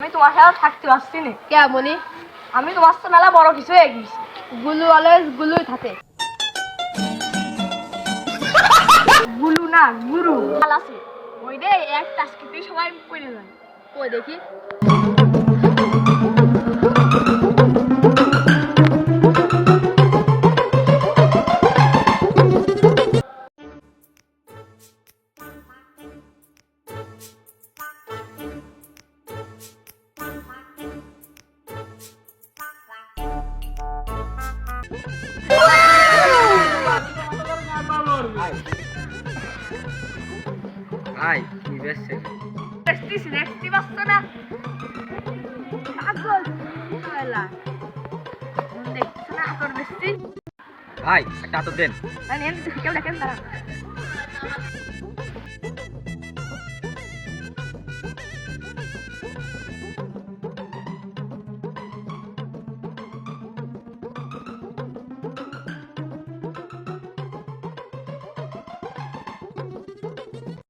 আমি তোমার সাথে থাকতে পারছি না। কে বলি আমি তোমার সাথে মেলা বড় কিছু হয়ে গেছি। গুলু অলওয়েজ গুলুই থাকে। গুলু না গুরু। আছে। ওই দে এক টাস্কিতে সবাই করে যায়। কই দেখি? কি বেশছে দেখতেছি দেখতে পাচ্ছ না? পাগল শালা। দেখছ না আতর দেখছি ভাই একটা হাত দেন। মানে এমনি কেউ দেখেন তারা